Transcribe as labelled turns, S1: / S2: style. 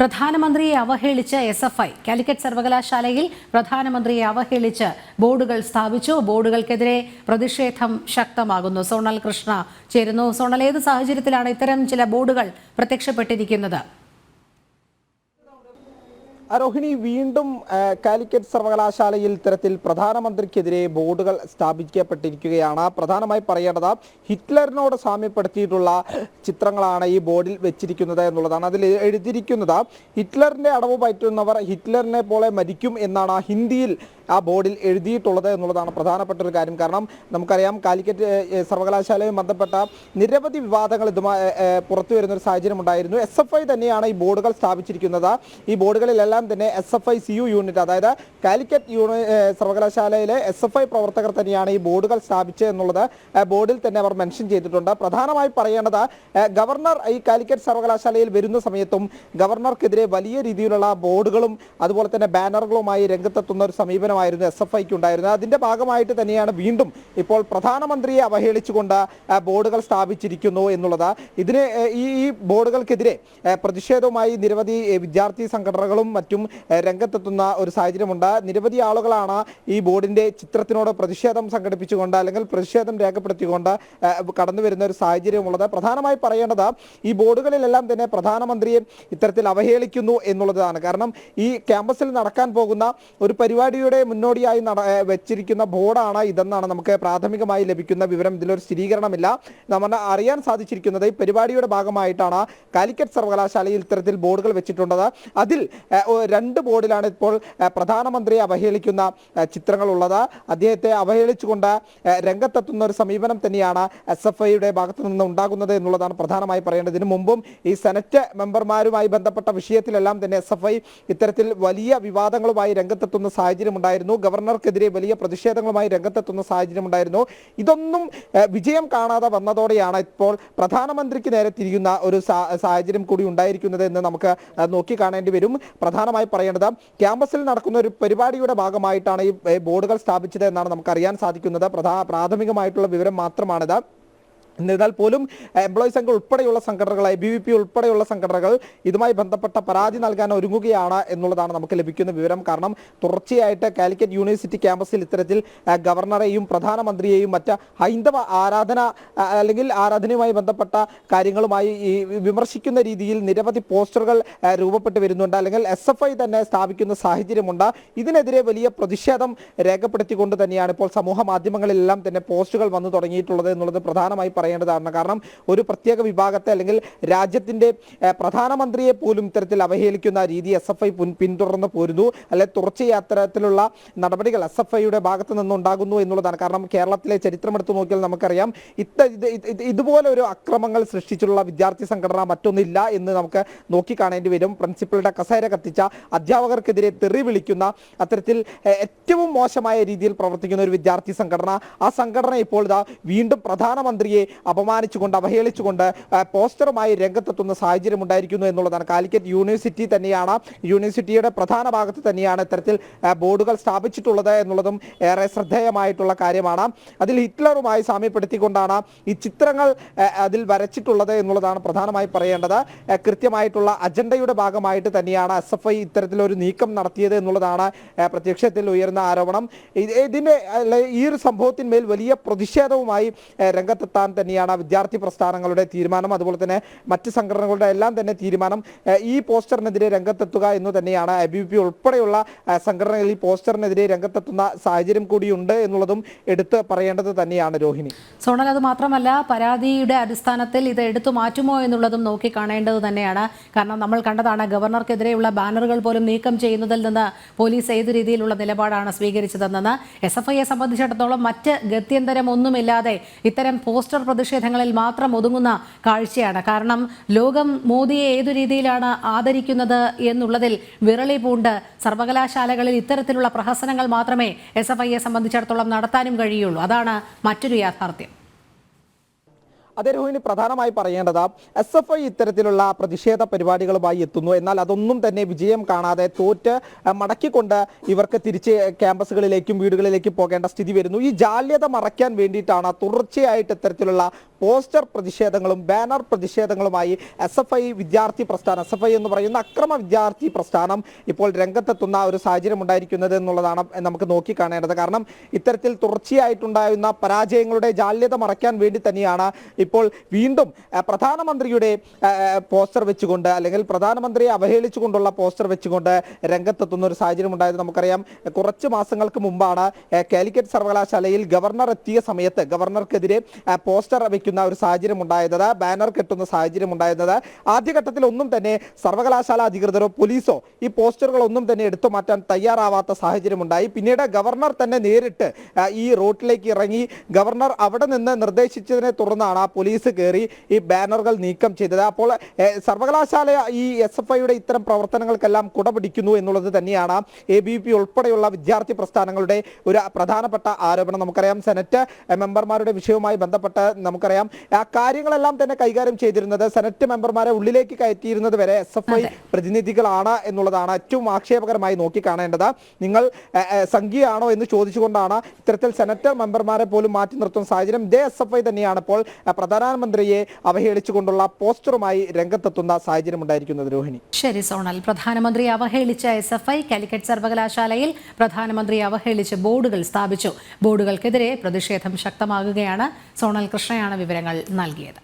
S1: പ്രധാനമന്ത്രിയെ അവഹേളിച്ച് S F I. Calicut സർവകലാശാലയിൽ പ്രധാനമന്ത്രിയെ അവഹേളിച്ച് ബോർഡുകൾ സ്ഥാപിച്ചു. ബോർഡുകൾക്കെതിരെ പ്രതിഷേധം ശക്തമാകുന്നു. സോണൽ കൃഷ്ണ ചേരുന്നു. സോണൽ ഏത് സാഹചര്യത്തിലാണ് ഇത്തരം ചില ബോർഡുകൾ പ്രത്യക്ഷപ്പെട്ടിരിക്കുന്നത്?
S2: രോഹിണി വീണ്ടും കാലിക്കറ്റ് സർവകലാശാലയിൽ ഇത്തരത്തിൽ പ്രധാനമന്ത്രിക്കെതിരെ ബോർഡുകൾ സ്ഥാപിക്കപ്പെട്ടിരിക്കുകയാണ്. പ്രധാനമായി പറയേണ്ടത് ഹിറ്റ്ലറിനോട് സാമ്യപ്പെടുത്തിയിട്ടുള്ള ചിത്രങ്ങളാണ് ഈ ബോർഡിൽ വെച്ചിരിക്കുന്നത് എന്നുള്ളതാണ് അതിൽ എഴുതിയിരിക്കുന്നത്. ഹിറ്റ്ലറിന്റെ അടവ് പറ്റുന്നവർ ഹിറ്റ്ലറിനെ പോലെ മരിക്കും എന്നാണ് ഹിന്ദിയിൽ ആ ബോർഡിൽ എഴുതിയിട്ടുള്ളത് എന്നുള്ളതാണ് പ്രധാനപ്പെട്ട ഒരു കാര്യം. കാരണം നമുക്കറിയാം കാലിക്കറ്റ് സർവകലാശാലയുമായി ബന്ധപ്പെട്ട നിരവധി വിവാദങ്ങൾ ഇതുമായി പുറത്തു വരുന്ന ഒരു സാഹചര്യം ഉണ്ടായിരുന്നു. എസ് എഫ് ഐ തന്നെയാണ് ഈ ബോർഡുകൾ സ്ഥാപിച്ചിരിക്കുന്നത്. ഈ ബോർഡുകളിലെല്ലാം തന്നെ S F I C U unit അതായത് കാലിക്കറ്റ് യൂണി സർവകലാശാലയിലെ എസ് എഫ് ഐ പ്രവർത്തകർ തന്നെയാണ് ഈ ബോർഡുകൾ സ്ഥാപിച്ചത് എന്നുള്ളത് ബോർഡിൽ തന്നെ അവർ മെൻഷൻ ചെയ്തിട്ടുണ്ട്. പ്രധാനമായി പറയേണ്ടത് ഗവർണർ ഈ കാലിക്കറ്റ് സർവകലാശാലയിൽ വരുന്ന സമയത്തും ഗവർണർക്കെതിരെ വലിയ രീതിയിലുള്ള ബോർഡുകളും അതുപോലെ തന്നെ ബാനറുകളുമായി രംഗത്തെത്തുന്ന ഒരു സമീപനമായിരുന്നു എസ് എഫ് ഐക്ക് ഉണ്ടായിരുന്നത്. അതിന്റെ ഭാഗമായിട്ട് തന്നെയാണ് വീണ്ടും ഇപ്പോൾ പ്രധാനമന്ത്രിയെ അവഹേളിച്ചുകൊണ്ട് ബോർഡുകൾ സ്ഥാപിച്ചിരിക്കുന്നു എന്നുള്ളത്. ഇതിന് ഈ ബോർഡുകൾക്കെതിരെ പ്രതിഷേധവുമായി നിരവധി വിദ്യാർത്ഥി സംഘടനകളും മറ്റും രംഗത്തെത്തുന്ന ഒരു സാഹചര്യമുണ്ട്. നിരവധി ആളുകളാണ് ഈ ബോർഡിന്റെ ചിത്രത്തിനോട് പ്രതിഷേധം സംഘടിപ്പിച്ചുകൊണ്ട് അല്ലെങ്കിൽ പ്രതിഷേധം രേഖപ്പെടുത്തിക്കൊണ്ട് കടന്നു വരുന്ന ഒരു സാഹചര്യമുള്ളത്. പ്രധാനമായി പറയേണ്ടത് ഈ ബോർഡുകളിലെല്ലാം തന്നെ പ്രധാനമന്ത്രിയെ ഇത്തരത്തിൽ അവഹേളിക്കുന്നു എന്നുള്ളതാണ്. കാരണം ഈ ക്യാമ്പസിൽ നടക്കാൻ പോകുന്ന ഒരു പരിപാടിയുടെ മുന്നോടിയായി നട വെച്ചിരിക്കുന്ന ബോർഡാണ് ഇതെന്നാണ് നമുക്ക് പ്രാഥമികമായി ലഭിക്കുന്ന വിവരം. ഇതിലൊരു സ്ഥിരീകരണമില്ല. നമ്മൾ അറിയാൻ സാധിച്ചിരിക്കുന്നത് ഈ പരിപാടിയുടെ ഭാഗമായിട്ടാണ് കാലിക്കറ്റ് സർവകലാശാലയിൽ ഇത്തരത്തിൽ ബോർഡുകൾ വെച്ചിട്ടുള്ളത്. അതിൽ രണ്ട് ബോർഡിലാണ് ഇപ്പോൾ പ്രധാനമന്ത്രിയെ അവഹേളിക്കുന്ന ചിത്രങ്ങളുള്ളത്. അദ്ദേഹത്തെ അവഹേളിച്ചുകൊണ്ട് രംഗത്തെത്തുന്ന ഒരു സമീപനം തന്നെയാണ് എസ് എഫ് ഐയുടെ ഭാഗത്തു നിന്ന് ഉണ്ടാകുന്നത് എന്നുള്ളതാണ് പ്രധാനമായി പറയേണ്ടത്. ഇതിനു മുമ്പും ഈ സെനറ്റ് മെമ്പർമാരുമായി ബന്ധപ്പെട്ട വിഷയത്തിലെല്ലാം തന്നെ എസ് എഫ് ഐ ഇത്തരത്തിൽ വലിയ വിവാദങ്ങളുമായി രംഗത്തെത്തുന്ന സാഹചര്യം ഉണ്ടായിരുന്നു ഗവർണർക്കെതിരെ വലിയ പ്രതിഷേധങ്ങളുമായി രംഗത്തെത്തുന്ന സാഹചര്യം ഉണ്ടായിരുന്നു. ഇതൊന്നും വിജയം കാണാതെ വന്നതോടെയാണ് ഇപ്പോൾ പ്രധാനമന്ത്രിക്ക് നേരെ തിരിയുന്ന ഒരു സാഹചര്യം കൂടി ഉണ്ടായിരിക്കുന്നത് എന്ന് നമുക്ക് ഏഹ്, നോക്കി കാണേണ്ടി വരും. പ്രധാനമായി പറയേണ്ടത് ക്യാമ്പസിൽ നടക്കുന്ന ഒരു പരിപാടിയുടെ ഭാഗമായിട്ടാണ് ഈ ബോർഡുകൾ സ്ഥാപിച്ചത് എന്നാണ് നമുക്ക് അറിയാൻ സാധിക്കുന്നത് പ്രാഥമികമായിട്ടുള്ള വിവരം മാത്രമാണിത്. എന്നിരുന്നാൽ പോലും എംപ്ലോയീസ് സംഘം ഉൾപ്പെടെയുള്ള സംഘടനകൾ ഐ ബി വി പി ഉൾപ്പെടെയുള്ള സംഘടനകൾ ഇതുമായി ബന്ധപ്പെട്ട പരാതി നൽകാൻ ഒരുങ്ങുകയാണ് എന്നുള്ളതാണ് നമുക്ക് ലഭിക്കുന്ന വിവരം. കാരണം തുടർച്ചയായിട്ട് കാലിക്കറ്റ് യൂണിവേഴ്സിറ്റി ക്യാമ്പസിൽ ഇത്തരത്തിൽ ഗവർണറെയും പ്രധാനമന്ത്രിയെയും മറ്റ് ഹൈന്ദവ ആരാധന അല്ലെങ്കിൽ ആരാധനയുമായി ബന്ധപ്പെട്ട കാര്യങ്ങളുമായി ഈ വിമർശിക്കുന്ന രീതിയിൽ നിരവധി പോസ്റ്ററുകൾ രൂപപ്പെട്ടു വരുന്നുണ്ട്. അല്ലെങ്കിൽ എസ് എഫ് ഐ തന്നെ സ്ഥാപിക്കുന്ന സാഹചര്യമുണ്ട്. ഇതിനെതിരെ വലിയ പ്രതിഷേധം രേഖപ്പെടുത്തിക്കൊണ്ട് തന്നെയാണ് ഇപ്പോൾ സമൂഹ മാധ്യമങ്ങളിലെല്ലാം തന്നെ പോസ്റ്റുകൾ വന്നു തുടങ്ങിയിട്ടുള്ളത് എന്നുള്ളത് പ്രധാനമായി പറയേണ്ടതാണ് കാരണം ഒരു പ്രത്യേക വിഭാഗത്തെ അല്ലെങ്കിൽ രാജ്യത്തിന്റെ പ്രധാനമന്ത്രിയെ പോലും ഇത്തരത്തിൽ അവഹേളിക്കുന്ന രീതി എസ് എഫ് ഐ പിന്തുടർന്ന് പോരുന്നു. അല്ലെ തുടർച്ചയായി നടപടികൾ എസ് എഫ് ഐയുടെ ഭാഗത്ത് നിന്നുണ്ടാകുന്നു എന്നുള്ളതാണ്. കാരണം കേരളത്തിലെ ചരിത്രം എടുത്തു നോക്കിയാൽ നമുക്കറിയാം ഇത്ത ഇത് ഇത് ഇത് ഇതുപോലെ ഒരു അക്രമങ്ങൾ സൃഷ്ടിച്ചിട്ടുള്ള വിദ്യാർത്ഥി സംഘടന മറ്റൊന്നില്ല എന്ന് നമുക്ക് നോക്കിക്കാണേണ്ടി വരും. പ്രിൻസിപ്പളുടെ കസേര കത്തിച്ച അധ്യാപകർക്കെതിരെ തെറി വിളിക്കുന്ന അത്തരത്തിൽ ഏറ്റവും മോശമായ രീതിയിൽ പ്രവർത്തിക്കുന്ന ഒരു വിദ്യാർത്ഥി സംഘടന. ആ സംഘടന ഇപ്പോൾ ഇതാ വീണ്ടും പ്രധാനമന്ത്രിയെ അപമാനിച്ചുകൊണ്ട് അവഹേളിച്ചുകൊണ്ട് പോസ്റ്ററുമായി രംഗത്തെത്തുന്ന സാഹചര്യം ഉണ്ടായിരിക്കുന്നു എന്നുള്ളതാണ്. കാലിക്കറ്റ് യൂണിവേഴ്സിറ്റി തന്നെയാണ് യൂണിവേഴ്സിറ്റിയുടെ പ്രധാന ഭാഗത്ത് തന്നെയാണ് ഇത്തരത്തിൽ ബോർഡുകൾ സ്ഥാപിച്ചിട്ടുള്ളത് എന്നുള്ളതും ഏറെ ശ്രദ്ധേയമായിട്ടുള്ള കാര്യമാണ്. അതിൽ ഹിറ്റ്ലറുമായി സാമ്യപ്പെടുത്തിക്കൊണ്ടാണ് ഈ ചിത്രങ്ങൾ അതിൽ വരച്ചിട്ടുള്ളത് എന്നുള്ളതാണ് പ്രധാനമായി പറയേണ്ടത്. കൃത്യമായിട്ടുള്ള അജണ്ടയുടെ ഭാഗമായിട്ട് തന്നെയാണ് എസ് എഫ് ഐ ഇത്തരത്തിലൊരു നീക്കം നടത്തിയത് എന്നുള്ളതാണ് പ്രത്യക്ഷത്തിൽ ഉയർന്ന ആരോപണം. ഇത് ഇതിന്റെ ഈ ഒരു സംഭവത്തിന്മേൽ വലിയ പ്രതിഷേധവുമായി രംഗത്തെത്താൻ തന്നെയാണ് വിദ്യാർത്ഥി പ്രസ്ഥാനങ്ങളുടെ തീരുമാനം. അതുപോലെ തന്നെ മറ്റ് സംഘടനകളുടെ എല്ലാം തന്നെ തീരുമാനം ഈ പോസ്റ്ററിനെതിരെ രംഗത്തെത്തുക എന്ന് തന്നെയാണ് എ ബി പി ഉൾപ്പെടെയുള്ള സംഘടനകൾ ഈ പോസ്റ്ററിനെതിരെ രംഗത്തെത്തുന്ന സാഹചര്യം കൂടിയുണ്ട് എന്നുള്ളതും എടുത്ത് പറയേണ്ടത് തന്നെയാണ് രോഹിണി.
S1: സോണൽ അത് മാത്രമല്ല പരാതിയുടെ അടിസ്ഥാനത്തിൽ ഇത് എടുത്തു മാറ്റുമോ എന്നുള്ളതും നോക്കി കാണേണ്ടത് തന്നെയാണ്. കാരണം നമ്മൾ കണ്ടതാണ് ഗവർണർക്കെതിരെയുള്ള ബാനറുകൾ പോലും നീക്കം ചെയ്യുന്നതിൽ നിന്ന് പോലീസ് ഏത് രീതിയിലുള്ള നിലപാടാണ് സ്വീകരിച്ചതെന്ന് എസ് എഫ് ഐയെ സംബന്ധിച്ചിടത്തോളം മറ്റ് ഗത്യന്തരം ഒന്നുമില്ലാതെ ഇത്തരം പോസ്റ്റർ പ്രതിഷേധങ്ങളിൽ മാത്രം ഒതുങ്ങുന്ന കാഴ്ചയാണ്. കാരണം ലോകം മോദിയെ ഏതു രീതിയിലാണ് ആദരിക്കുന്നത് എന്നുള്ളതിൽ വിരളി പൂണ്ട് സർവകലാശാലകളിൽ ഇത്തരത്തിലുള്ള പ്രഹസനങ്ങൾ മാത്രമേ എസ് എഫ് ഐയെ സംബന്ധിച്ചിടത്തോളം നടത്താനും കഴിയുള്ളൂ. അതാണ് മറ്റൊരു യാഥാർത്ഥ്യം.
S2: അതേ രോഹിണി പ്രധാനമായി പറയേണ്ടത് എസ് എഫ് ഐ ഇത്തരത്തിലുള്ള പ്രതിഷേധ പരിപാടികളുമായി എത്തുന്നു. എന്നാൽ അതൊന്നും തന്നെ വിജയം കാണാതെ തോറ്റ് മടക്കിക്കൊണ്ട് ഇവർക്ക് തിരിച്ച് ക്യാമ്പസുകളിലേക്കും വീടുകളിലേക്കും പോകേണ്ട സ്ഥിതി വരുന്നു. ഈ ജാല്യത മറയ്ക്കാൻ വേണ്ടിയിട്ടാണ് തുടർച്ചയായിട്ട് ഇത്തരത്തിലുള്ള പോസ്റ്റർ പ്രതിഷേധങ്ങളും ബാനർ പ്രതിഷേധങ്ങളുമായി എസ് എഫ് ഐ വിദ്യാർത്ഥി പ്രസ്ഥാനം എസ് എഫ് ഐ എന്ന് പറയുന്ന അക്രമ വിദ്യാർത്ഥി പ്രസ്ഥാനം ഇപ്പോൾ രംഗത്തെത്തുന്ന ഒരു സാഹചര്യം ഉണ്ടായിരിക്കുന്നത് എന്നുള്ളതാണ് നമുക്ക് നോക്കിക്കാണേണ്ടത്. കാരണം ഇത്തരത്തിൽ തുടർച്ചയായിട്ടുണ്ടായിരുന്ന പരാജയങ്ങളുടെ ജാല്യത മറയ്ക്കാൻ വേണ്ടി തന്നെയാണ് ഇപ്പോൾ വീണ്ടും പ്രധാനമന്ത്രിയുടെ പോസ്റ്റർ വെച്ചുകൊണ്ട് അല്ലെങ്കിൽ പ്രധാനമന്ത്രിയെ അവഹേളിച്ചുകൊണ്ടുള്ള പോസ്റ്റർ വെച്ചുകൊണ്ട് രംഗത്തെത്തുന്ന ഒരു സാഹചര്യം ഉണ്ടായത് നമുക്കറിയാം കുറച്ച് മാസങ്ങൾക്ക് മുമ്പാണ് കാലിക്കറ്റ് സർവകലാശാലയിൽ ഗവർണർ എത്തിയ സമയത്ത് ഗവർണർക്കെതിരെ പോസ്റ്റർ വയ്ക്കുന്ന ഒരു സാഹചര്യം ഉണ്ടായത് ബാനർ കെട്ടുന്ന സാഹചര്യം ഉണ്ടായിരുന്നത്. ആദ്യഘട്ടത്തിൽ ഒന്നും തന്നെ സർവകലാശാല അധികൃതരോ പോലീസോ ഈ പോസ്റ്ററുകൾ ഒന്നും തന്നെ എടുത്തു മാറ്റാൻ തയ്യാറാവാത്ത സാഹചര്യം ഉണ്ടായി. പിന്നീട് ഗവർണർ തന്നെ നേരിട്ട് ഈ റോട്ടിലേക്ക് ഇറങ്ങി ഗവർണർ അവിടെ നിന്ന് നിർദ്ദേശിച്ചതിനെ തുടർന്നാണ് ആ പോലീസ് കയറി ഈ ബാനറുകൾ നീക്കം ചെയ്തത്. അപ്പോൾ സർവകലാശാല ഈ എസ് എഫ് ഐയുടെ ഇത്തരം പ്രവർത്തനങ്ങൾക്കെല്ലാം കുടപിടിക്കുന്നു എന്നുള്ളത് തന്നെയാണ് എ ബി പി ഉൾപ്പെടെയുള്ള വിദ്യാർത്ഥി പ്രസ്ഥാനങ്ങളുടെ ഒരു പ്രധാനപ്പെട്ട ആരോപണം. നമുക്കറിയാം സെനറ്റ് മെമ്പർമാരുടെ വിഷയവുമായി ബന്ധപ്പെട്ട് നമുക്കറിയാം ആ കാര്യങ്ങളെല്ലാം തന്നെ കൈകാര്യം ചെയ്തിരുന്നത് സെനറ്റ് മെമ്പർമാരെ ഉള്ളിലേക്ക് കയറ്റിയിരുന്നത് വരെ എസ് എഫ് ഐ പ്രതിനിധികളാണ് എന്നുള്ളതാണ് ഏറ്റവും ആക്ഷേപകരമായി നോക്കിക്കാണേണ്ടത്. നിങ്ങൾ ഏ, എന്ന് ചോദിച്ചുകൊണ്ടാണ് ഇത്തരത്തിൽ സെനറ്റ് മെമ്പർമാരെ പോലും മാറ്റി നിർത്തുന്ന സാഹചര്യം. ഇതേ എസ് എഫ് ഐ തന്നെയാണ് ഇപ്പോൾ പ്രധാനമന്ത്രിയെ അവഹേളിച്ചുകൊണ്ടുള്ള പോസ്റ്ററുമായി രംഗത്തെത്തുന്ന സാഹചര്യം ഉണ്ടായിരിക്കുന്നത് രോഹിണി.
S1: ശരി സോണൽ. പ്രധാനമന്ത്രി അവഹേളിച്ച എസ് എഫ് ഐ കാലിക്കറ്റ് സർവകലാശാലയിൽ പ്രധാനമന്ത്രി അവഹേളിച്ച് ബോർഡുകൾ സ്ഥാപിച്ചു. ബോർഡുകൾക്കെതിരെ പ്രതിഷേധം ശക്തമാകുകയാണ് സോണൽ കൃഷ്ണയാണ് വിവരങ്ങൾ നൽകിയത്.